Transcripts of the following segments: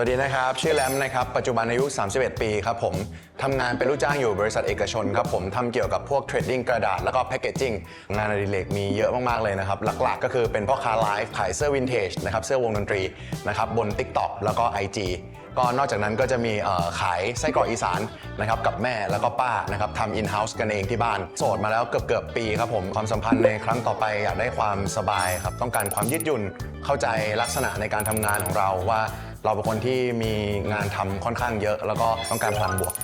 วัสดีนะครับ ชื่อแรมนะครับ ปัจจุบันอายุ 31 ปีครับผมทำงานเป็นลูกจ้างอยู่บริษัทเอกชนครับผมทำเกี่ยวกับพวกเทรดดิ้งกระดาษแล้วก็แพคเกจจิ้งงานอดิเรกมีเยอะมาก ๆ เลยนะครับ หลัก ๆ ก็คือเป็นพ่อค้าไลฟ์ขายเสื้อวินเทจนะครับเสื้อวงดนตรีนะครับบน TikTok แล้วก็ IG ก็นอกจากนั้นก็จะมีขายไส้กรอกอีสานนะครับกับแม่แล้วก็ป้านะครับทำอินเฮ้าส์กันเองที่บ้าน โสดมาแล้วเกือบเกือบปีครับผมความสัมพันธ์ในครั้งต่อไปอยากได้ความสบายครับต้องการความยืดหยุ่นเข้าใจลักษณะในการทำงานของเราว่า เราเป็นคนที่มีงานทำค่อนข้างเยอะ แล้วก็ต้องการพลังบวก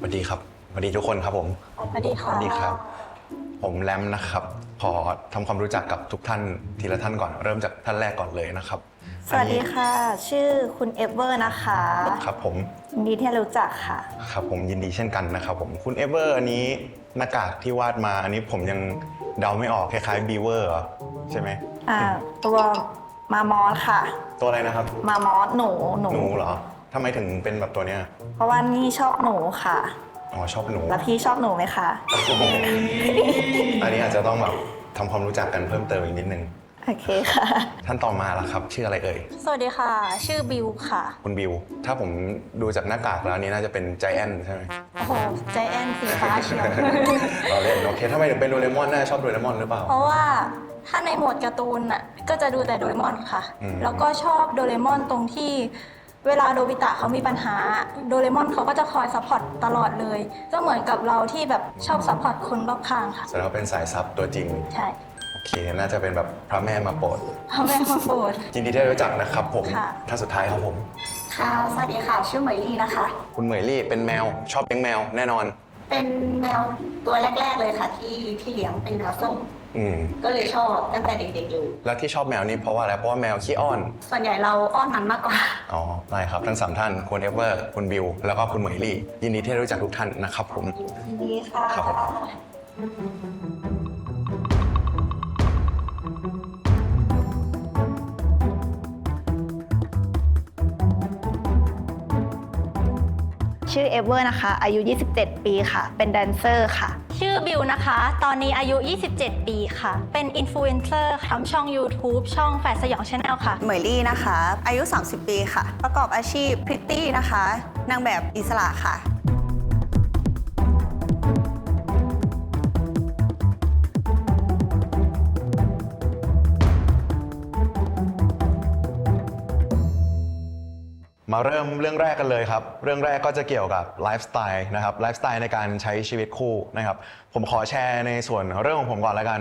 สวัสดีครับสวัสดีทุกคนครับผม สวัสดีค่ะสวัสดีครับผมแรมนะครับ ขอทำความรู้จักกับทุกท่านทีละท่านก่อน เริ่มจากท่านแรกก่อนเลยนะครับสวัสดีค่ะ ชื่อคุณเอเวอร์นะคะอันนี้ครับผมยินดีที่รู้จักค่ะ ครับผมยินดีเช่นกันนะครับผมคุณเอเวอร์อันนี้หน้ากากที่วาดมาอันนี้ผมยังเดาไม่ออกคล้ายๆบีเวอร์ใช่ไหมอ่าตัวมามอสค่ะ ตัวอะไรนะครับ มามอสหนูหนูหนูเหรอทำไมถึงเป็นแบบตัวเนี้ยเพราะว่านี่ชอบหนูค่ะ อ๋อชอบหนูแล้วพี่ชอบหนูไหมคะ อันนี้อาจจะต้องแบบทำความรู้จักกันเพิ่มเติมอีกนิดนึง โอเคค่ะ ท่านต่อมาล่ะครับ ชื่ออะไรเอ่ย สวัสดีค่ะ ชื่อบิวค่ะ คุณบิว ถ้าผมดูจากหน้ากากแล้วอันนี้น่าจะเป็นใจแอนใช่ไหมโอ้โหใจแอนสีฟ้าเชียวเราเล่นโอเคทำไมถึงเป็นโดเรมอนน่าชอบโดเรมอนหรือเปล่า เพราะว่าถ้าในหมวดการ์ตูนน่ะก็จะดูแต่โดเรมอนค่ะอืมแล้วก็ชอบโดเรมอนตรงที่ เวลาโดบิตะเขามีปัญหาโดเรมอนเขาก็จะคอยซัพพอร์ตตลอดเลย ก็เหมือนกับเราที่แบบชอบซัพพอร์ตคนรอบข้างค่ะ แสดงว่าเป็นสายซับตัวจริง ใช่ โอเค น่าจะเป็นแบบพระแม่มาโปรดพ่อแม่มาโปรด ยินดีที่ได้รู้จักนะครับผมค่ะ ท่านสุดท้ายครับผม ค่ะ สวัสดีค่ะ ชื่อเหมยลี่นะคะ คุณเหมยลี่เป็นแมว ชอบเลี้ยงแมวแน่นอน เป็นแมวตัวแรก ๆ เลยค่ะ ที่ที่เลี้ยงเป็นแมวส้ม อืมก็เลยชอบตั้งแต่เด็กๆเลยแล้วที่ชอบแมวนี่เพราะว่าอะไรเพราะว่าแมวขี้อ้อน ส่วนใหญ่เราอ้อนมันมากกว่า อ๋อได้ครับทั้งสามท่านคุณเอเวอร์คุณบิวแล้วก็คุณเหมยลี่ ยินดีที่ได้รู้จักทุกท่านนะครับผม ดีค่ะ ครับผม ชื่อเอเวอร์นะคะ อายุ 27 ปีค่ะ เป็นแดนเซอร์ค่ะ ชื่อบิวนะคะ ตอนนี้อายุ 27 ปีค่ะ เป็นอินฟลูเอนเซอร์ทำช่อง YouTube ช่องแฝดสยองชาแนลค่ะ เหมยลี่นะคะ อายุ 30 ปีค่ะ ประกอบอาชีพพริตตี้นะคะ นางแบบอิสระค่ะ มาเริ่มเรื่องแรกกันเลยครับ เรื่องแรกก็จะเกี่ยวกับไลฟ์สไตล์นะครับไลฟ์สไตล์ในการใช้ชีวิตคู่นะครับ ผมขอแชร์ในส่วนเรื่องของผมก่อนแล้วกัน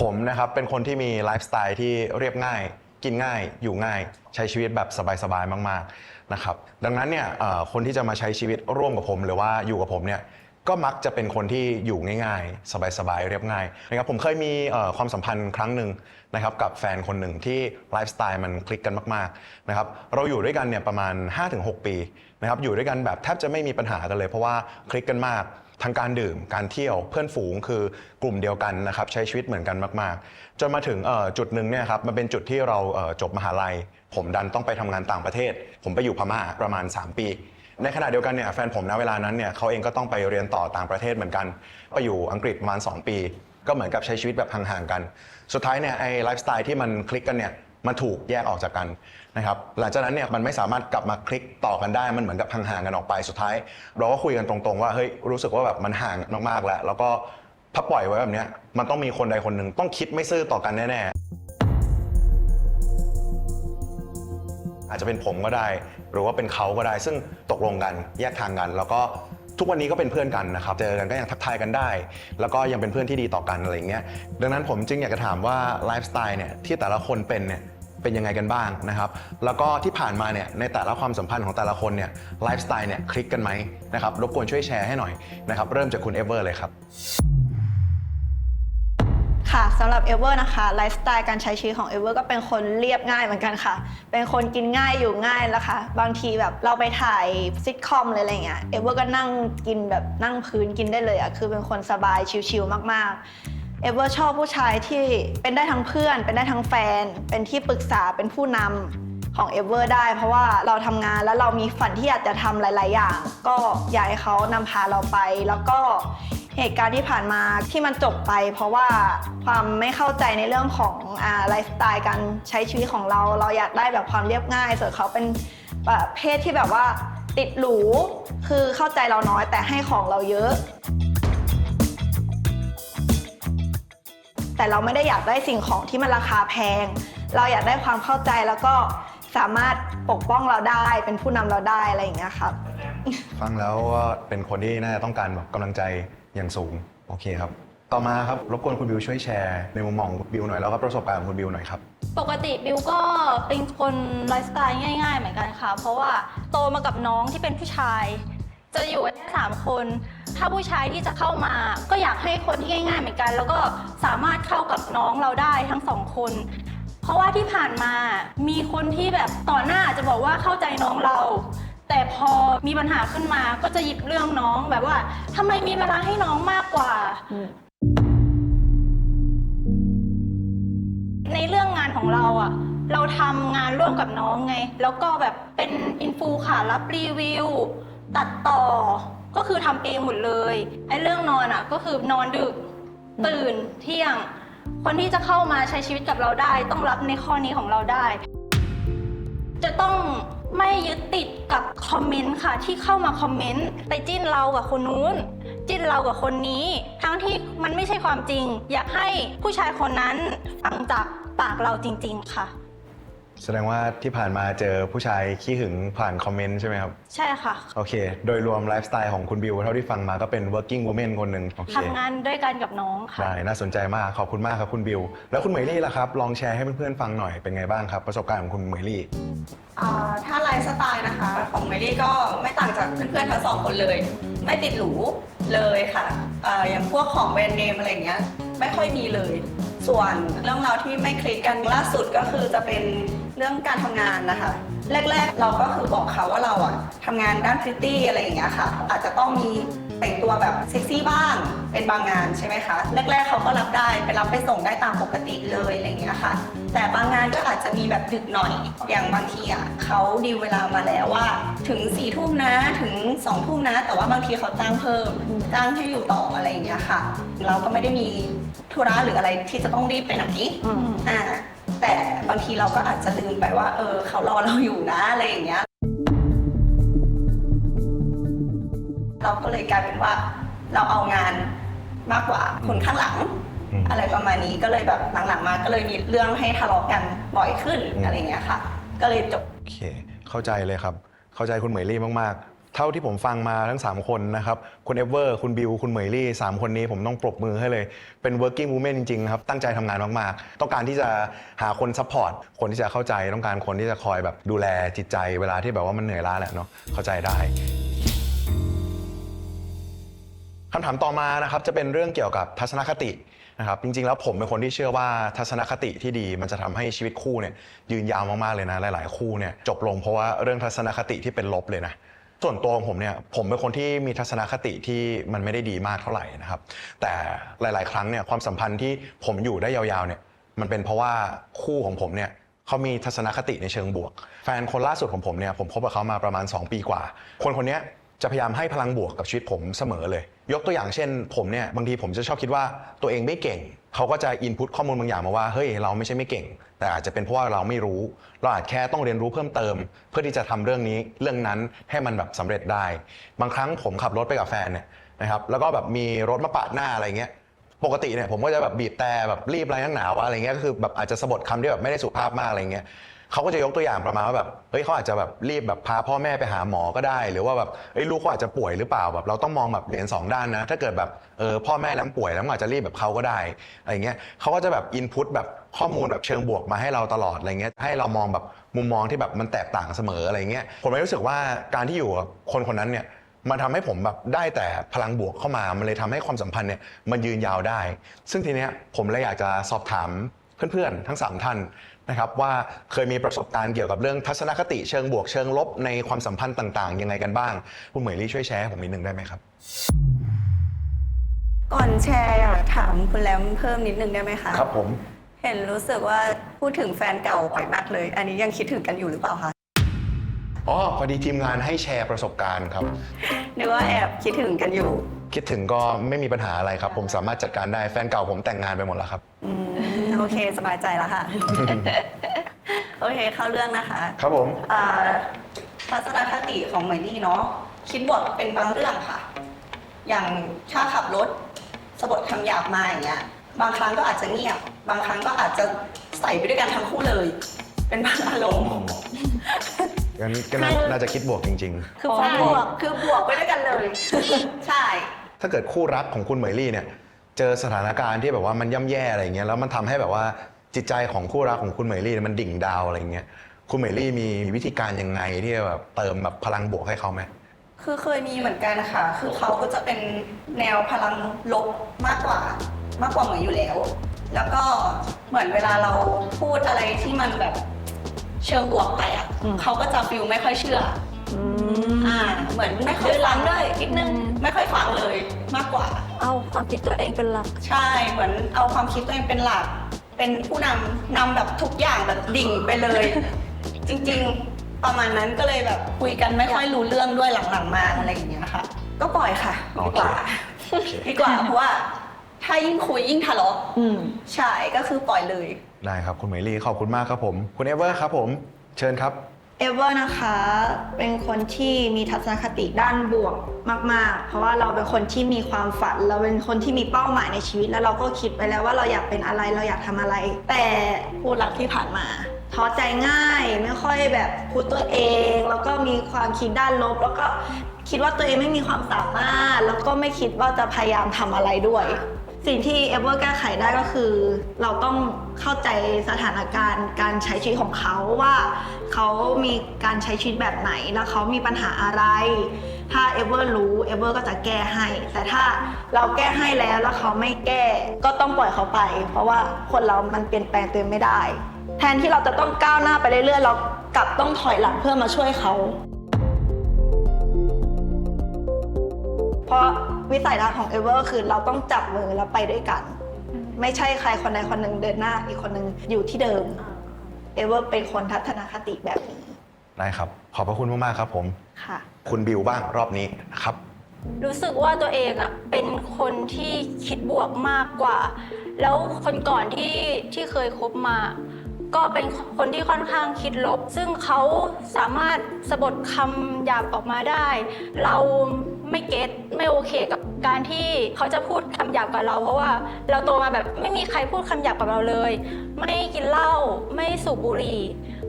ผมนะครับเป็นคนที่มีไลฟ์สไตล์ที่เรียบง่าย กินง่าย อยู่ง่าย ใช้ชีวิตแบบสบายๆมาก ๆนะครับ ดังนั้นเนี่ยคนที่จะมาใช้ชีวิตร่วมกับผม หรือว่าอยู่กับผมเนี่ย ก็มักจะเป็นคนที่อยู่ง่ายๆ สบายๆ เรียบง่ายนะครับผมเคยมีเอ่อความสัมพันธ์ครั้งหนึ่งนะครับกับแฟนคนหนึ่งที่ไลฟ์สไตล์มันคลิกกันมากๆนะครับเราอยู่ด้วยกันเนี่ยประมาณ 5-6 ปีนะครับอยู่ด้วยกันแบบแทบจะไม่มีปัญหากันเลย เพราะว่าคลิกกันมากทั้งการดื่มการเที่ยวเพื่อนฝูงคือกลุ่มเดียวกันนะครับใช้ชีวิตเหมือนกันมาก ๆ จนมาถึงเอ่อจุดหนึ่งเนี่ยครับมันเป็นจุดที่เราเอ่อจบมหาลัย ผมดันต้องไปทำงานต่างประเทศ ผมไปอยู่พม่าประมาณ 3 ปี ในขณะเดียวกันเนี่ยแฟนผมณเวลานั้นเนี่ยเขาเองก็ต้องไปเรียนต่อต่างประเทศเหมือนกัน ไปอยู่อังกฤษประมาณ2ปี ก็เหมือนกับใช้ชีวิตแบบห่างๆกัน สุดท้ายเนี่ยไอ้ไลฟ์สไตล์ที่มันคลิกกันเนี่ยมันถูกแยกออกจากกันนะครับหลังจากนั้นเนี่ยมันไม่สามารถกลับมาคลิกต่อกันได้มันเหมือนกับห่างๆกันออกไปสุดท้าย เราก็คุยกันตรงๆว่าเฮ้ยรู้สึกว่าแบบมันห่างมากๆแล้วแล้วก็ถ้าปล่อยไว้แบบเนี้ยมันต้องมีคนใดคนหนึ่งต้องคิดไม่ซื่อต่อกันแน่ๆอาจจะเป็นผมก็ได้ หรือว่าเป็นเขาก็ได้ ซึ่งตกลงกันแยกทางกัน แล้วก็ทุกวันนี้ก็เป็นเพื่อนกันนะครับ เจอกันก็ยังทักทายกันได้ แล้วก็ยังเป็นเพื่อนที่ดีต่อกันอะไรอย่างเงี้ย ดังนั้นผมจึงอยากจะถามว่าไลฟ์สไตล์เนี่ยที่แต่ละคนเป็นเนี่ยเป็นยังไงกันบ้างนะครับ แล้วก็ที่ผ่านมาเนี่ยในแต่ละความสัมพันธ์ของแต่ละคนเนี่ยไลฟ์สไตล์เนี่ยคลิกกันไหมนะครับ รบกวนช่วยแชร์ให้หน่อยนะครับ เริ่มจากคุณเอเวอร์เลยครับ ค่ะสำหรับเอเวอร์นะคะไลฟ์สไตล์การใช้ชีวิตของเอเวอร์ก็เป็นคนเรียบง่ายเหมือนกันค่ะ เป็นคนกินง่ายอยู่ง่ายแล้วค่ะบางทีแบบเราไปถ่ายซิทคอมอะไรอย่างเงี้ยเอเวอร์ก็นั่งกินแบบนั่งพื้นกินได้เลยอะคือเป็นคนสบายชิลๆมากๆเอเวอร์ชอบผู้ชายที่เป็นได้ทั้งเพื่อน เป็นได้ทั้งแฟน เป็นที่ปรึกษาเป็นผู้นำ ของเอเวอร์ได้ เพราะว่าเราทำงานแล้วเรามีฝันที่อยากจะทำหลาย ๆ อย่าง ก็อยากให้เขานำพาเราไป แล้วก็เหตุการณ์ที่ผ่านมาที่มันจบไป เพราะว่าความไม่เข้าใจในเรื่องของอไลฟ์สไตล์การใช้ชีวิตของเรา เราอยากได้แบบความเรียบง่ายส่วนเขาเป็นประเภทที่แบบว่าติดหรูคือเข้าใจเราน้อยแต่ให้ของเราเยอะ แต่เราไม่ได้อยากได้สิ่งของที่มันราคาแพง เราอยากได้ความเข้าใจแล้วก็ สามารถปกป้องเราได้เป็นผู้นำเราได้อะไรอย่างเงี้ยครับ ฟังแล้วว่าเป็นคนที่น่าจะต้องการแบบกำลังใจอย่างสูง โอเคครับ ต่อมาครับ รบกวนคุณบิวช่วยแชร์ในมุมมองของคุณบิวหน่อยแล้วก็ประสบการณ์ของคุณบิวหน่อยครับ ปกติบิวก็เป็นคนไลฟ์สไตล์ง่าย ๆ เหมือนกันค่ะ เพราะว่าโตมากับน้องที่เป็นผู้ชาย จะอยู่กันแค่สามคน ถ้าผู้ชายที่จะเข้ามา ก็อยากให้คนที่ง่าย ๆ เหมือนกัน แล้วก็สามารถเข้ากับน้องเราได้ทั้งสองคนเพ ราะว่าที่ผ่านมามีคนที่แบบต่อหน้าจะบอกว่าเข้าใจน้องเรา แต่พอมีปัญหาขึ้นมาก็จะหยิบเรื่องน้องแบบว่าทำไมมีเวลาให้น้องมากกว่าในเรื่องงานของเราอะเราทำงานร่วมกับน้องไง แล้วก็แบบเป็นอินฟูค่ะรับรีวิว ตัดต่อ ก็คือทำเองหมดเลยไอ้เรื่องนอนอะก็คือนอนดึก ตื่นเที่ยง คนที่จะเข้ามาใช้ชีวิตกับเราได้ ต้องรับในข้อนี้ของเราได้ จะต้องไม่ยึดติดกับคอมเมนต์ค่ะ ที่เข้ามาคอมเมนต์ไปจิ้นเรากับคนนู้น จิ้นเรากับคนนี้ ทั้งที่มันไม่ใช่ความจริง อยากให้ผู้ชายคนนั้นฟังจากปากเราจริง ๆ ค่ะ แสดงว่าที่ผ่านมาเจอผู้ชายขี้หึงผ่านคอมเมนต์ใช่ไหมครับ ใช่ค่ะ โอเค โดยรวมไลฟ์สไตล์ของคุณบิวเท่าที่ฟังมาก็เป็น working woman คนหนึ่งโอเคทำงานด้วยกันกับน้องค่ะ ได้น่าสนใจมาก ขอบคุณมากครับคุณบิว แล้วคุณเหมยลี่ล่ะครับ ลองแชร์ให้เพื่อนๆฟังหน่อยเป็นไงบ้างครับ ประสบการณ์ของคุณเหมยลี่ อ่าถ้าไลฟ์สไตล์นะคะ ของเมลี่ก็ไม่ต่างจากเพื่อนๆทั้งสองคนเลย ไม่ติดหรูเลยค่ะอ่าอย่างพวกของแบรนด์เนมอะไรอย่างเงี้ยไม่ค่อยมีเลย ส่วนเรื่องราวที่ไม่คลิกกันล่าสุดก็คือจะเป็นเรื่องการทำงานนะคะ แรกๆเราก็คือบอกเขาว่าเราอะทำงานด้านพริตตี้อะไรอย่างเงี้ยค่ะ อาจจะต้องมีแต่งตัวแบบเซ็กซี่บ้างเป็นบางงานใช่ไหมคะแรกๆเขาก็รับได้ไปรับไปส่งได้ตามปกติเลยอะไรอย่างเงี้ยค่ะ แต่บางงานก็อาจจะมีแบบดึกหน่อยอย่างบางทีอะเขาดีเวลามาแล้วว่า ถึงสี่ทุ่มนะถึงสองทุ่มนะ แต่ว่าบางทีเขาจ้างเพิ่มจ้างให้อยู่ต่ออะไรอย่างเงี้ยค่ะ เราก็ไม่ได้มี ธุระหรืออะไรที่จะต้องรีบไปไหนอ่าแต่บางทีเราก็อาจจะลืมไปว่า เออ เขารอเราอยู่นะอะไรอย่างเงี้ย เราก็เลยกลายเป็นว่า เราเอางานมากกว่าคนข้างหลังอืมอะไรประมาณนี้ก็เลยแบบหลังๆมา ก็เลยมีเรื่องให้ทะเลาะกันบ่อยขึ้นอืมอะไรเงี้ยค่ะ ก็เลยจบโอเค เข้าใจเลยครับ เข้าใจคุณเหมยลี่มากๆ เท่าที่ผมฟังมาทั้ง 3 คนนะครับ คุณเอเวอร์ คุณบิว คุณเหมยลี่ 3 คนนี้ผมต้องปรบมือให้เลย เป็น working woman จริงๆครับ ตั้งใจทำงานมากๆ ต้องการที่จะหาคนซัพพอร์ต คนที่จะเข้าใจ ต้องการคนที่จะคอยแบบดูแลจิตใจ เวลาที่แบบว่ามันเหนื่อยล้าแหละเนาะ เข้าใจได้คำถามต่อมานะครับจะเป็นเรื่องเกี่ยวกับทัศนคตินะครับจริงๆแล้วผมเป็นคนที่เชื่อว่าทัศนคติที่ดี มันจะทำให้ชีวิตคู่เนี่ยยืนยาวมากๆเลยนะหลาย ๆ คู่เนี่ยจบลงเพราะว่าเรื่องทัศนคติที่เป็นลบเลยนะ ส่วนตัวของผมเนี่ยผมเป็นคนที่มีทัศนคติที่มันไม่ได้ดีมากเท่าไหร่นะครับ แต่หลาย ๆ ครั้งเนี่ยความสัมพันธ์ที่ผมอยู่ได้ยาวๆเนี่ยมันเป็นเพราะว่าคู่ของผมเนี่ยเขามีทัศนคติในเชิงบวก แฟนคนล่าสุดของผมเนี่ยผมคบกับเขามาประมาณ 2 ปีกว่า คนคนนี้จะพยายามให้พลังบวกกับชีวิตผมเสมอเลย ยกตัวอย่างเช่น ผมเนี่ยบางทีผมจะชอบคิดว่าตัวเองไม่เก่ง เขาก็จะอินพุตข้อมูลบางอย่างมาว่าเฮ้ยเราไม่ใช่ไม่เก่ง แต่อาจจะเป็นเพราะว่าเราไม่รู้ เราอาจแค่ต้องเรียนรู้เพิ่มเติม เพื่อที่จะทำเรื่องนี้เรื่องนั้นให้มันแบบสำเร็จได้ บางครั้งผมขับรถไปกับแฟนเนี่ยนะครับแล้วก็แบบมีรถมาปาดหน้าอะไรเงี้ยปกติเนี่ยผมก็จะแบบบีบแต่แบบรีบอะไรนักหนาวอะไรเงี้ยก็คือแบบอาจจะสะบัดคำที่แบบไม่ได้สุภาพมากอะไรเงี้ย เขาก็จะยกตัวอย่างประมาณว่าแบบเฮ้ยเขาอาจจะแบบรีบแบบพาพ่อแม่ไปหาหมอก็ได้ หรือว่าแบบเอ้ยลูกเขาอาจจะป่วยหรือเปล่าแบบเราต้องมองแบบเหรียญสองด้านนะ ถ้าเกิดแบบเออพ่อแม่แล้วป่วยแล้วอาจจะรีบแบบเขาก็ได้อะไรเงี้ยเขาก็จะแบบอินพุตแบบข้อมูลแบบเชิงบวกมาให้เราตลอดอะไรเงี้ยให้เรามองแบบมุมมองที่แบบมันแตกต่างเสมออะไรเงี้ยผมเลยรู้สึกว่าการที่อยู่กับคนคนนั้นเนี่ยมันทำให้ผมแบบได้แต่พลังบวกเข้ามา มันเลยทำให้ความสัมพันธ์เนี่ยมันยืนยาวได้ ซึ่งทีเนี้ยผมเลยอยากจะสอบถาม เพื่อนๆ ทั้ง 3 ท่านนะครับว่าเคยมีประสบการณ์เกี่ยวกับเรื่องทัศนคติเชิงบวกเชิงลบในความสัมพันธ์ต่างๆ ยังไงกันบ้าง คุณเหมยลี่ช่วยแชร์ให้ผมนิดนึงได้ไหมครับ ก่อนแชร์อยากถามคุณแรมเพิ่มนิดนึงได้ไหมคะครับผม เห็นรู้สึกว่าพูดถึงแฟนเก่าบ่อยมากเลย อันนี้ยังคิดถึงกันอยู่หรือเปล่าคะอ๋อพอดีทีมงานให้แชร์ประสบการณ์ครับนึกว่าแอบคิดถึงกันอยู่ คิดถึงก็ไม่มีปัญหาอะไรครับ ผมสามารถจัดการได้แฟนเก่าผมแต่งงานไปหมดแล้วครับ อืม โอเค สบายใจแล้วค่ะ โอเค เข้าเรื่องนะคะครับผม อ่าทัศนคติของเหมยลี่เนาะคิดบวกเป็นบางเรื่องค่ะ อย่างถ้าขับรถสะบดคำหยาบมาอย่างเงี้ย บางครั้งก็อาจจะเงียบ บางครั้งก็อาจจะใส่ไปด้วยกันทั้งคู่เลย เป็นบางอารมณ์ งั้นก็น่าน่าจะคิดบวกจริง คือใช่บวก คือบวกไปด้วยกันเลย ใช่ ๆ ถ้าเกิดคู่รักของคุณเหมยลี่เนี่ย เจอสถานการณ์ที่แบบว่ามันย่ำแย่อะไรอย่างเงี้ยแล้วมันทำให้แบบว่าจิตใจของคู่รักของคุณเหมยลี่เนี่ยมันดิ่งดาวอะไรอย่างเงี้ยคุณเหมยลี่มีวิธีการยังไงที่จะแบบเติมแบบพลังบวกให้เขาไหม คือเคยมีเหมือนกันค่ะ คือเขาก็จะเป็นแนวพลังลบมากกว่ามากกว่าเหมือนอยู่แล้ว แล้วก็เหมือนเวลาเราพูดอะไรที่มันแบบเชิงบวกไปอะ อืม เขาก็จะฟิลไม่ค่อยเชื่อ อืม อ่า เหมือนไม่ค่อยฟังด้วยนิดนึง ไม่ค่อยฟังเลยมากกว่า เอาความคิดตัวเองเป็นหลัก ใช่เหมือนเอาความคิดตัวเองเป็นหลัก เป็นผู้นำนำแบบทุกอย่างแบบดิ่งไปเลย จริงๆประมาณนั้นก็เลยแบบคุยกันไม่ค่อยรู้เรื่องด้วยหลังๆมาอะไรอย่างเงี้ยค่ะ ก็ปล่อยค่ะโอดีเคกว่า โอเค ดีกว่าเพราะว่า ถ้ายิ่งคุยยิ่งทะเลาะอืม ใช่ก็คือปล่อยเลย ได้ครับ คุณเหมยลี่ขอบคุณมากครับผม คุณเอเวอร์ครับผม เชิญครับ เอเวอร์นะคะ เป็นคนที่มีทัศนคติด้านบวกมาก ๆ เพราะว่าเราเป็นคนที่มีความฝัน เราเป็นคนที่มีเป้าหมายในชีวิต แล้วเราก็คิดไปแล้วว่าเราอยากเป็นอะไร เราอยากทำอะไร แต่ผู้หลักที่ผ่านมาท้อใจง่าย ไม่ค่อยแบบพูดตัวเอง แล้วก็มีความคิดด้านลบ แล้วก็คิดว่าตัวเองไม่มีความสามารถ แล้วก็ไม่คิดว่าจะพยายามทำอะไรด้วย สิ่งที่เอเวอร์แก้ไขได้ก็คือ เราต้องเข้าใจสถานการณ์การใช้ชีวิตของเขาว่าเขามีการใช้ชีวิตแบบไหน แล้วเขามีปัญหาอะไร ถ้าเอเวอร์รู้เอเวอร์ก็จะแก้ให้ แต่ถ้าเราแก้ให้แล้วแล้วเขาไม่แก้ ก็ต้องปล่อยเขาไป เพราะว่าคนเรามันเปลี่ยนแปลงตัวเองไม่ได้ แทนที่เราจะต้องก้าวหน้าไปเรื่อยๆเรากลับต้องถอยหลังเพื่อมาช่วยเขา เพราะ วิสัยทัศน์ของเอเวอร์คือเราต้องจับมือแล้วไปด้วยกัน ไม่ใช่ใครคนใดคนหนึ่งเดินหน้าอีกคนหนึ่งอยู่ที่เดิมเอเวอร์เป็นคนทัศนคติแบบนี้ได้ครับ ขอบพระคุณมาก ๆ ครับผมค่ะ คุณบิวบ้างรอบนี้นะครับ รู้สึกว่าตัวเองอะเป็นคนที่คิดบวกมากกว่า แล้วคนก่อนที่ที่เคยคบมา ก็เป็นคนที่ค่อนข้างคิดลบ ซึ่งเขาสามารถสะบดคำหยาบออกมาได้ เรา ไม่เก็ตไม่โอเคกับการที่เขาจะพูดคำหยาบกับเรา เพราะว่าเราโตมาแบบไม่มีใครพูดคำหยาบกับเราเลย ไม่กินเหล้าไม่สูบบุหรี่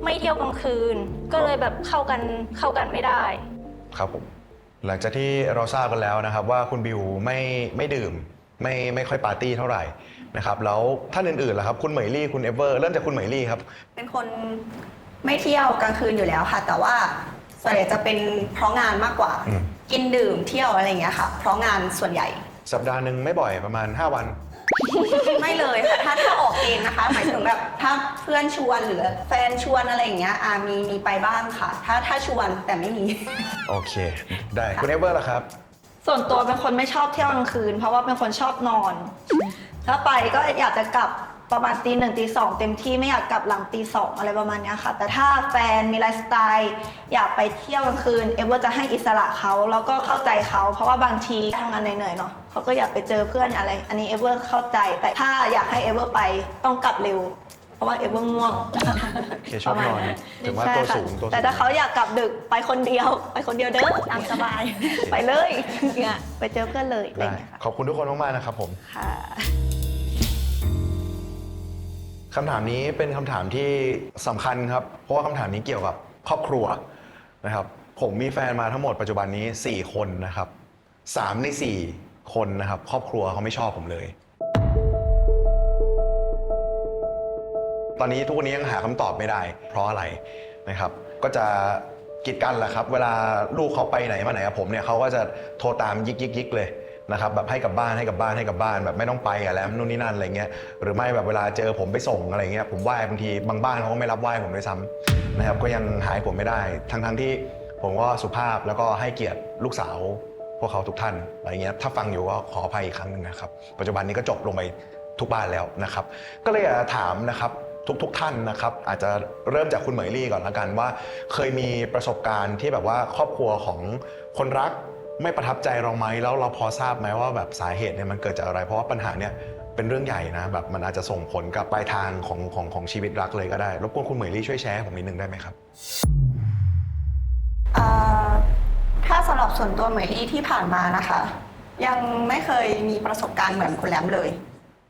ไม่เที่ยวกลางคืน ก็เลยแบบเข้ากันเข้ากันไม่ได้ ครับผม หลังจากที่เราทราบกันแล้วนะครับ ว่าคุณบิวไม่ไม่ดื่ม ไม่ไม่ค่อยปาร์ตี้เท่าไหร่นะครับแล้วท่านอื่นๆล่ะครับคุณเหมยลี่คุณเอเวอร์เริ่มจากคุณเหมยลี่ครับเป็นคนไม่เที่ยวกลางคืนอยู่แล้วค่ะ แต่ว่าส่วนใหญ่จะเป็นเพราะงานมากกว่า อืม กินดื่มเที่ยวอะไรอย่างเงี้ยค่ะ เพราะงานส่วนใหญ่ สัปดาห์หนึ่งไม่บ่อยประมาณ 5 วัน ไม่เลยค่ะถ้าถ้าออกเองนะคะ หมายถึงแบบถ้าเพื่อนชวนหรือแฟนชวนอะไรอย่างเงี้ยอ่ามีมีไปบ้างค่ะ ถ้าถ้าชวนแต่ไม่มี โอเค ได้คุณเอเวอร์ล่ะครับ ส่วนตัวเป็นคนไม่ชอบเที่ยวกลางคืน เพราะว่าเป็นคนชอบนอน ถ้าไปก็อยากจะกลับ ประมาณตีหนึ่งตีสองเต็มที่ไม่อยากกลับหลังตีสองอะไรประมาณเนี้ยค่ะ แต่ถ้าแฟนมีไลฟ์สไตล์อยากไปเที่ยวกลางคืน เอเวอร์จะให้อิสระเขาแล้วก็เข้าใจเขาเพราะว่าบางทีทำงานเหนื่อยๆเนาะเขาก็อยากไปเจอเพื่อนอะไร อันนี้เอเวอร์เข้าใจแต่ถ้าอยากให้เอเวอร์ไปต้องกลับเร็ว เพราะว่าเอเวอร์ง่วงโอเคชอบนอนถึงว่าใช่ตัวค่ะสูงตัวสูงแต่ถ้าเขาอยากกลับดึกไปคนเดียว ไปคนเดียวเด้อตามสบาย ไปเลยเนี่ยไปเจอเพื่อนเลยอะไรอได้ย่างเงี้ยค่ะขอบคุณทุกคนมากๆนะครับผมค่ะ คำถามนี้เป็นคำถามที่สำคัญครับ เพราะว่าคำถามนี้เกี่ยวกับครอบครัวนะครับ ผมมีแฟนมาทั้งหมดปัจจุบันนี้ 4 คนนะครับ 3 ใน 4 คนนะครับ ครอบครัวเขาไม่ชอบผมเลย ตอนนี้ทุกวันนี้ยังหาคำตอบไม่ได้ เพราะอะไรนะครับ ก็จะกีดกันแหละครับ เวลาลูกเขาไปไหนมาไหนกับผมเนี่ยเขาก็จะโทรตามยิกยิกยิกเลย นะครับแบบให้กลับบ้านให้กลับบ้านให้กลับบ้านแบบไม่ต้องไปอะแล้วนู่นนี่นั่นอะไรเงี้ยหรือไม่แบบเวลาเจอผมไปส่งอะไรเงี้ยผมไหว้บางทีบางบ้านเขาก็ไม่รับไหว้ผมด้วยซ้ำนะครับก็ยังหายผมไม่ได้ ทั้งทั้งที่ผมก็สุภาพแล้วก็ให้เกียรติลูกสาวพวกเขาทุกท่านอะไรเงี้ยถ้าฟังอยู่ก็ขออภัยอีกครั้งหนึ่งนะครับปัจจุบันนี้ก็จบลงไปทุกบ้านแล้วนะครับ ก็เลยอยากจะถามนะครับทุกๆทท่านนะครับอาจจะเริ่มจากคุณเหมยลี่ก่อนละกันว่า เคยมีประสบการณ์ที่แบบว่าครอบครัวของคนรัก ไม่ประทับใจเราไหมแล้วเราพอทราบไหมว่าแบบสาเหตุเนี่ยมันเกิดจากอะไร เพราะว่าปัญหาเนี่ยเป็นเรื่องใหญ่นะแบบมันอาจจะส่งผลกับปลายทางของของของชีวิตรักเลยก็ได้รบกวนคุณเหมยลี่ช่วยแชร์ให้ผมนิดนึงได้ไหมครับอ่าถ้าสำหรับส่วนตัวเหมยลี่ที่ผ่านมานะคะ ยังไม่เคยมีประสบการณ์เหมือนคุณแรมเลย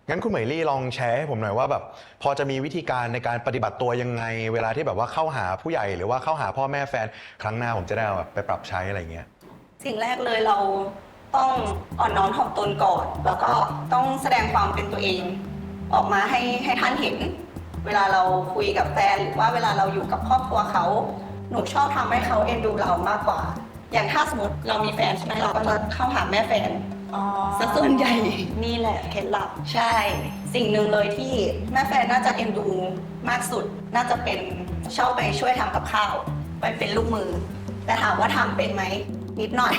งั้นคุณเหมยลี่ลองแชร์ให้ผมหน่อยว่าแบบพอจะมีวิธีการในการปฏิบัติตัวยังไง เวลาที่แบบว่าเข้าหาผู้ใหญ่หรือว่าเข้าหาพ่อแม่แฟน ครั้งหน้าผมจะได้เอาแบบไปปรับใช้อะไรเงี้ย สิ่งแรกเลยเราต้องอ่อนน้อมถ่อมตนก่อน แล้วก็ต้องแสดงความเป็นตัวเอง ออกมาให้ให้ท่านเห็น เวลาเราคุยกับแฟนหรือว่าเวลาเราอยู่กับครอบครัวเขาหนูชอบทำให้เขาเอ็นดูเรามากกว่า อย่างถ้าสมมติเรามีแฟนใช่ไหมเราก็จะเข้าหาแม่แฟนอ๋อซะส่วนใหญ่นี่แหละเคล็ดลับใช่ สิ่งหนึ่งเลยที่แม่แฟนน่าจะเอ็นดูมากสุด น่าจะเป็นชอบไปช่วยทำกับข้าว ไปเป็นลูกมือ แต่ถามว่าทำเป็นไหม นิดหน่อย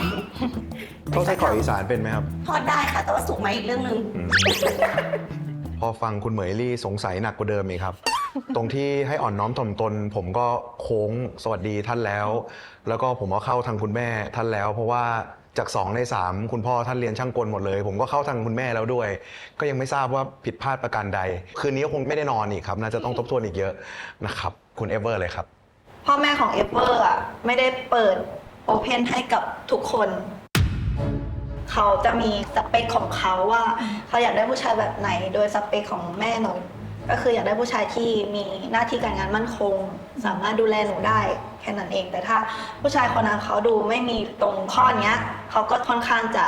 ต้มไส้กรอกอีสานเป็นไหมครับ ทอดได้ค่ะ แต่ว่าสุกไหมอีกเรื่องหนึ่งอืมพอฟังคุณเหมยลี่สงสัยหนักกว่าเดิมอีกครับ ตรงที่ให้อ่อนน้อมถ่อมตน ผมก็โค้งสวัสดีท่านแล้ว แล้วก็ผมก็เข้าทางคุณแม่ท่านแล้ว เพราะว่าจาก2ใน3คุณพ่อท่านเรียนช่างกลหมดเลย ผมก็เข้าทางคุณแม่แล้วด้วย ก็ยังไม่ทราบว่าผิดพลาดประการใด คืนนี้ก็คงไม่ได้นอนอีกครับ น่าจะต้องทบทวนอีกเยอะนะครับ คุณเอเวอร์เลยครับ พ่อแม่ของเอเวอร์อะไม่ได้เปิด โอเพนให้กับทุกคน เขาจะมีสเปคของเขาว่าเขาอยากได้ผู้ชายแบบไหน โดยสเปคของแม่หนูก็คืออยากได้ผู้ชายที่มีหน้าที่การงานมั่นคง สามารถดูแลหนูได้แค่นั้นเอง แต่ถ้าผู้ชายคนนั้นเขาดูไม่มีตรงข้อเนี้ยเขาก็ค่อนข้างจะ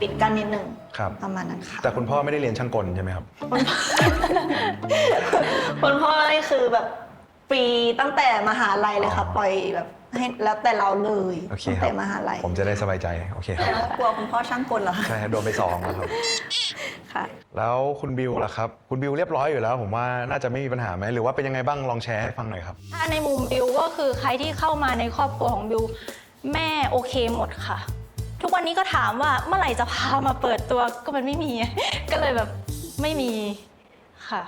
ปิดกั้นนิดนึงครับ ประมาณนั้นค่ะแต่คุณพ่อไม่ได้เรียนช่างกลใช่ไหมครับ คุณพ่อนี่คือแบบฟรีตั้งแต่มหาลัยเลยค่ะปล่อยแบบ ให้แล้วแต่เราเลยโอเคตั้งครัแต่บมหาลัยผมจะได้สบายใจ โอเคครับกลัวคุณพ่อช่างกลเหรอคะใช่ครับโดนไปสองแล้วครับ ค่ะ แล้วคุณบิวล่ะครับ คุณบิวเรียบร้อยอยู่แล้ว ผมว่าน่าจะไม่มีปัญหาไหมหรือว่าเป็นยังไงบ้างลองแชร์ให้ฟังหน่อยครับ ถ้าในมุมบิวก็คือใครที่เข้ามาในครอบครัวของบิวแม่โอเคหมดค่ะ ทุกวันนี้ก็ถามว่าเมื่อไหร่จะพามาเปิดตัวก็มันไม่มี ก็เลยแบบไม่มีค่ะ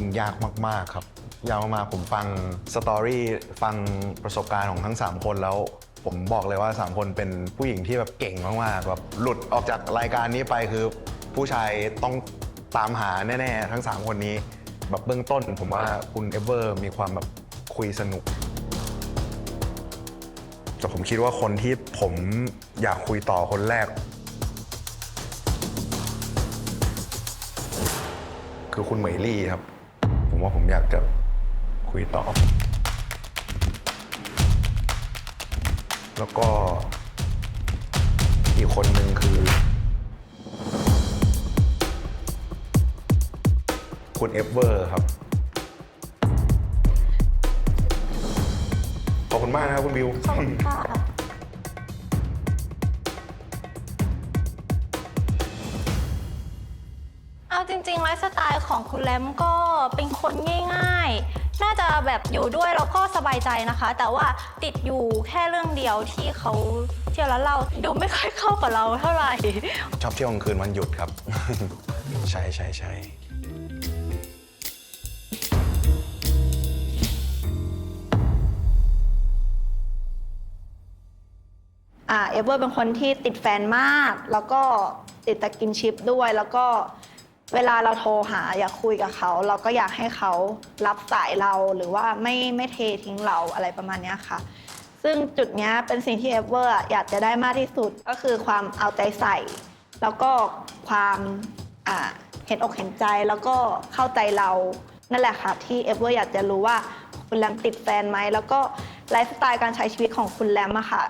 ริงยากมาก ๆ ครับ ยากมากๆผมฟังสตอรี่ฟังประสบการณ์ของทั้ง 3 คนแล้ว ผมบอกเลยว่า 3 คนเป็นผู้หญิงที่แบบเก่งมากๆแบบหลุดออกจากรายการนี้ไปคือ ผู้ชายต้องตามหาแน่ ๆ ทั้ง 3 คนนี้ แบบเบื้องต้น ผมว่าคุณเอเวอร์มีความแบบคุยสนุกแต่ผมคิดว่าคนที่ผมอยากคุยต่อคนแรก คือคุณเหมยลี่ครับ ผมว่าผมอยากจะคุยต่อ แล้วก็อีกคนหนึ่งคือ คุณเอฟเวอร์ครับ ขอบคุณมากนะครับคุณบิว ขอบคุณค่ะ ฟ์สไตล์ของคุณแรมก็เป็นคนง่ายๆ น่าจะแบบอยู่ด้วยแล้วก็สบายใจนะคะ แต่ว่าติดอยู่แค่เรื่องเดียวที่เขาเที่ยวแล้วเราดูไม่ค่อยเข้ากับเราเท่าไหร่ ชอบเที่ยวกลางคืนวันหยุดครับ ใช่ใช่ใช่อ่าเอเวอร์เป็นคนที่ติดแฟนมาก แล้วก็ติดตะกินชิปด้วยแล้วก็ เวลาเราโทรหาอยากคุยกับเขา เราก็อยากให้เขารับสายเราหรือว่าไม่ไม่เททิ้งเราอะไรประมาณนี้ค่ะ ซึ่งจุดเนี้ยเป็นสิ่งที่เอเวอร์อยากจะได้มากที่สุดก็คือความเอาใจใส่ แล้วก็ความเห็นอกเห็นใจแล้วก็เข้าใจเรานั่นแหละค่ะที่เอเวอร์อยากจะรู้ว่าคุณแรมติดแฟนไหมแล้วก็ไลฟ์สไตล์การใช้ชีวิตของคุณแรมอะค่ะ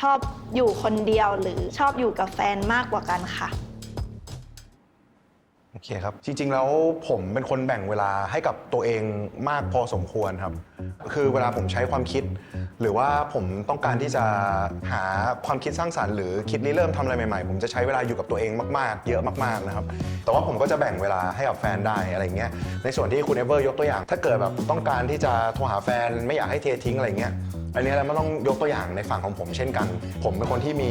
ชอบอยู่คนเดียวหรือชอบอยู่กับแฟนมากกว่ากันค่ะ โอเคครับ จริงๆ แล้วผมเป็นคนแบ่งเวลาให้กับตัวเองมากพอสมควรครับ คือเวลาผมใช้ความคิด หรือว่าผมต้องการที่จะหาความคิดสร้างสรรค์หรือคิดริเริ่มทำอะไรใหม่ๆ ผมจะใช้เวลาอยู่กับตัวเองมากๆ เยอะมากๆนะครับ แต่ว่าผมก็จะแบ่งเวลาให้กับแฟนได้อะไรเงี้ย ในส่วนที่คุณเอเวอร์ยกตัวอย่าง ถ้าเกิดแบบต้องการที่จะโทรหาแฟนไม่อยากให้เททิ้งอะไรเงี้ย อันนี้เราไม่ต้องยกตัวอย่างในฝั่งของผมเช่นกัน ผมเป็นคนที่มี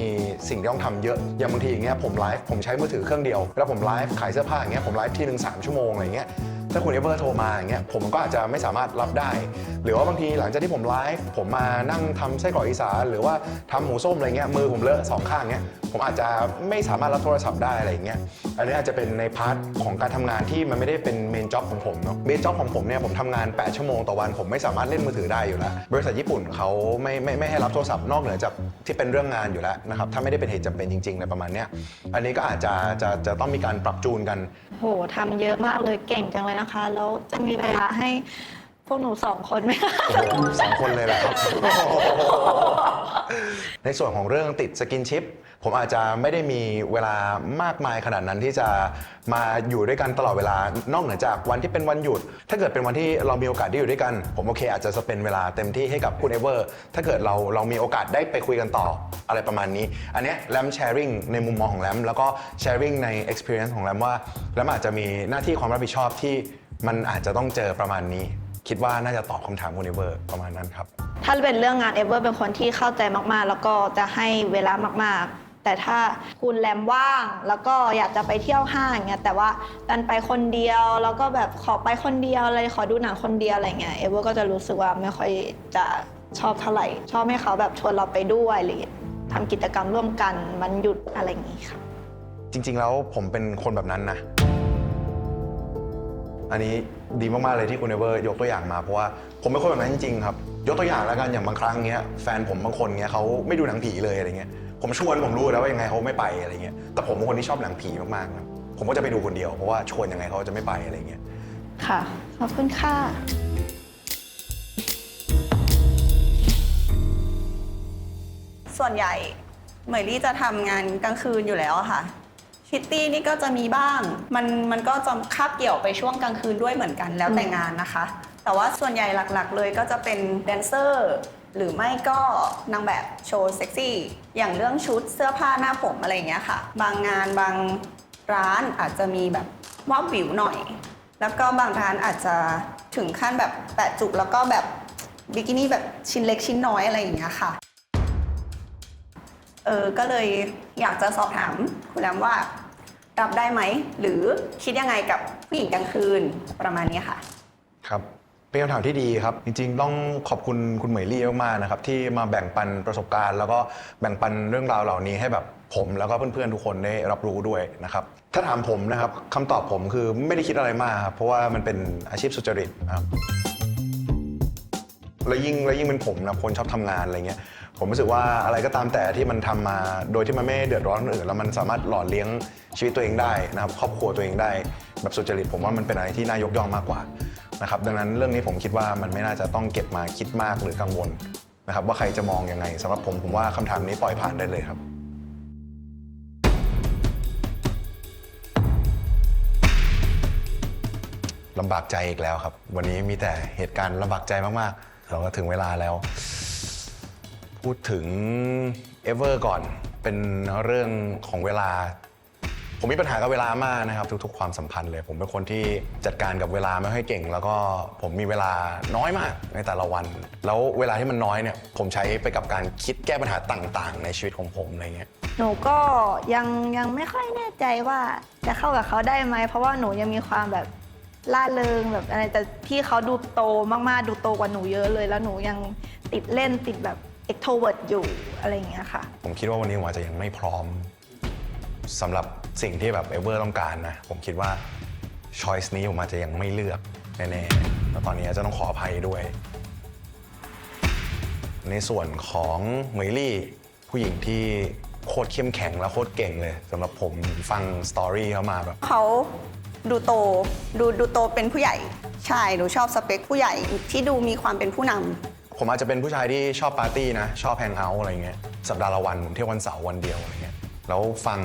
สิ่งที่ต้องทำเยอะอย่างบางทีอย่างเงี้ยผมไลฟ์ผมใช้มือถือเครื่องเดียวแล้วผมไลฟ์ขายเสื้อผ้าอย่างเงี้ยผมไลฟ์ทีหนึ่งสามชั่วโมงอะไรเงี้ยถ้าคุณเอเวอร์โทรมาอย่างเงี้ยผมก็อาจจะไม่สามารถรับได้ หรือว่าบางทีหลังจากที่ผมไลฟ์ผมมานั่งทำไส้กรอกอีสานหรือว่าทำหมูส้มอะไรเงี้ยมือผมเลอะสองข้างเงี้ยผมอาจจะไม่สามารถรับโทรศัพท์ได้อะไรเงี้ยอันนี้อาจจะเป็นในพาร์ทของการทำงานที่มันไม่ได้เป็นเมนจ็อบของผมเนาะเมนจ็อบของผมเนี่ยผมทำงาน 8 ชั่วโมงต่อวันผมไม่สามารถเล่นมือถือได้อยู่แล้ว บริษัทญี่ปุ่นเขาไม่ไม่ไม่ให้รับโทรศัพท์นอกเหนือจากที่เป็นเรื่องงานอยู่แล้วนะครับถ้าไม่ได้เป็นเหตุจำเป็นจริงๆอะไรประมาณเนี้ยอันนี้ก็อาจจะจะจะต้องมีการปรับจูนกันโหทำเยอะมากเลยเก่งจังเลยนะคะ แล้วจะมีเวลาให้พวกหนูสองคนไหมคะโอ้โหสองคนเลยแหละครับ ในส่วนของเรื่องติดสกินชิป ผมอาจจะไม่ได้มีเวลามากมายขนาดนั้นที่จะมาอยู่ด้วยกันตลอดเวลานอกเหนือจากวันที่เป็นวันหยุด ถ้าเกิดเป็นวันที่เรามีโอกาสได้อยู่ด้วยกัน ผมโอเค อาจจะสเปนเวลาเต็มที่ให้กับคุณเอเวอร์ถ้าเกิดเราเรามีโอกาสได้ไปคุยกันต่ออะไรประมาณนี้ อันนี้แรมแชร์ริงในมุมมองของแรมแล้วก็แชร์ริงใน experience ของแรมว่าแรมอาจจะมีหน้าที่ความรับผิดชอบที่มันอาจจะต้องเจอประมาณนี้ คิดว่าน่าจะตอบคำถามคุณเอเวอร์ประมาณนั้นครับถ้าเป็นเรื่องงานเอเวอร์เป็นคนที่เข้าใจมากๆ แล้วก็จะให้เวลามากๆ แต่ถ้าคุณแรมว่างแล้วก็อยากจะไปเที่ยวห้างอย่างเงี้ยแต่ว่าดันไปคนเดียวแล้วก็แบบขอไปคนเดียวเลยขอดูหนังคนเดียวอะไรเงี้ยเอเวอร์ก็จะรู้สึกว่าไม่ค่อยจะชอบเท่าไหร่ ชอบให้เขาแบบชวนเราไปด้วยหรือทำกิจกรรมร่วมกันมันหยุดอะไรอย่างงี้ค่ะจริง ๆ แล้วผมเป็นคนแบบนั้นนะ อันนี้ดีมาก ๆ เลยที่คุณเอเวอร์ยกตัวอย่างมาเพราะว่าผมเป็นคนแบบนั้นจริง ๆ ครับ ยกตัวอย่างแล้วกันอย่างบางครั้งเงี้ยแฟนผมบางคนเงี้ยเขาไม่ดูหนังผีเลยอะไรเงี้ย ผมชวนผมรู้แล้วว่ายังไงเขาไม่ไปอะไรเงี้ยแต่ผมเป็นคนที่ชอบหนังผีมากๆนะผมก็จะไปดูคนเดียวเพราะว่าชวนยังไงเขาจะไม่ไปอะไรเงี้ยค่ะ ขอบคุณค่ะ ส่วนใหญ่เหมยลี่จะทำงานกลางคืนอยู่แล้วอะค่ะคิตตี้นี่ก็จะมีบ้าง มันมันก็จะคาบเกี่ยวไปช่วงกลางคืนด้วยเหมือนกันแล้วแต่งานนะคะ แต่ว่าส่วนใหญ่หลักๆ เลยก็จะเป็นแดนเซอร์ หรือไม่ก็นางแบบโชว์เซ็กซี่ อย่างเรื่องชุดเสื้อผ้าหน้าผมอะไรอย่างเงี้ยค่ะ บางงานบางร้านอาจจะมีแบบว่าวิวหน่อย แล้วก็บางร้านอาจจะถึงขั้นแบบแปะจุกแล้วก็แบบบิกินี่แบบชิ้นเล็กชิ้นน้อยอะไรอย่างเงี้ยค่ะ เออ ก็เลยอยากจะสอบถามคุณแรมว่ารับได้ไหม หรือคิดยังไงกับผู้หญิงกลางคืนประมาณนี้ค่ะ ครับ เป็นคำถามที่ดีครับ จริงๆ ต้องขอบคุณคุณเหมยลี่มากๆนะครับที่มาแบ่งปันประสบการณ์ แล้วก็แบ่งปันเรื่องราวเหล่านี้ให้แบบผมแล้วก็เพื่อนๆทุกคนได้รับรู้ด้วยนะครับถ้าถามผมนะครับคำตอบผมคือไม่ได้คิดอะไรมากครับเพราะว่ามันเป็นอาชีพสุจริตนะครับแล้วยิ่งแล้วยิ่งเป็นผมนะคนชอบทำงานอะไรเงี้ยผมรู้สึกว่าอะไรก็ตามแต่ที่มันทำมา โดยที่มันไม่เดือดร้อนคนอื่นแล้วมันสามารถหล่อเลี้ยงชีวิตตัวเองได้นะครับครอบครัวตัวเองได้ แบบสุจริตผมว่ามันเป็นอะไรที่น่ายกย่องมากกว่า นะครับดังนั้นเรื่องนี้ผมคิดว่ามันไม่น่าจะต้องเก็บมาคิดมากหรือกังวลนะครับว่าใครจะมองยังไงสำหรับผมผมว่าคำถามนี้ปล่อยผ่านได้เลยครับ ลำบากใจอีกแล้วครับ วันนี้มีแต่เหตุการณ์ลำบากใจมากๆ เราก็ถึงเวลาแล้ว พูดถึงเอเวอร์ก่อนเป็นเรื่องของเวลา ผมมีปัญหากับเวลามากนะครับ ทุกๆ ความสัมพันธ์เลย ผมเป็นคนที่จัดการกับเวลาไม่ค่อยเก่ง แล้วก็ผมมีเวลาน้อยมากในแต่ละวัน แล้วเวลาที่มันน้อยเนี่ยผมใช้ไปกับการคิดแก้ปัญหาต่าง ๆ ในชีวิตของผมอะไรเงี้ยหนูก็ยังยังไม่ค่อยแน่ใจว่าจะเข้ากับเขาได้ไหม เพราะว่าหนูยังมีความแบบล่าเริงแบบอะไรแต่พี่เขาดูโตมากๆดูโตกว่าหนูเยอะเลย แล้วหนูยังติดเล่นติดแบบ extrovert อยู่อะไรอย่างเงี้ยค่ะ ผมคิดว่าวันนี้ผมอาจจะยังไม่พร้อมสำหรับ สิ่งที่แบบเอเวอร์ต้องการนะ ผมคิดว่าช้อยส์นี้ผมอาจจะยังไม่เลือกแน่ๆแล้วตอนนี้อาจจะต้องขออภัยด้วย ในส่วนของเหมยลี่ ผู้หญิงที่โคตรเข้มแข็งและโคตรเก่งเลยสำหรับผมฟังสตอรี่เขามาแบบ เขาดูโตดูดูโตเป็นผู้ใหญ่ ใช่หนูชอบสเปคผู้ใหญ่ที่ดูมีความเป็นผู้นำผมอาจจะเป็นผู้ชายที่ชอบปาร์ตี้นะ ชอบแฮงเอาท์อะไรเงี้ยสัปดาห์ละวันผมเที่ยววันเสาร์วันเดียวอะไรเงี้ย แล้วฟัง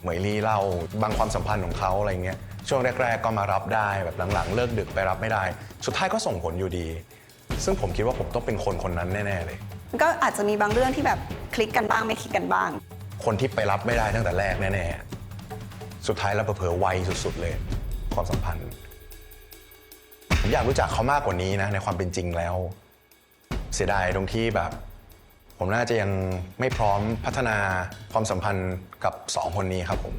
เหมยลี่เล่าบางความสัมพันธ์ของเขาอะไรเงี้ยช่วงแรก ๆ ก็มารับได้แบบหลังๆ เลิกดึกไปรับไม่ได้ สุดท้ายก็ส่งผลอยู่ดี ซึ่งผมคิดว่าผมต้องเป็นคนคนนั้นแน่ๆเลย ก็อาจจะมีบางเรื่องที่แบบคลิกกันบ้างไม่คลิกกันบ้าง คนที่ไปรับไม่ได้ตั้งแต่แรกแน่ๆสุดท้ายแล้วเผลอๆไวสุดๆ เลย ความสัมพันธ์ผมอยากรู้จักเขามากกว่านี้นะในความเป็นจริงแล้ว เสียดายตรงที่แบบ ผมน่าจะยังไม่พร้อมพัฒนาความสัมพันธ์กับสองคนนี้ครับผม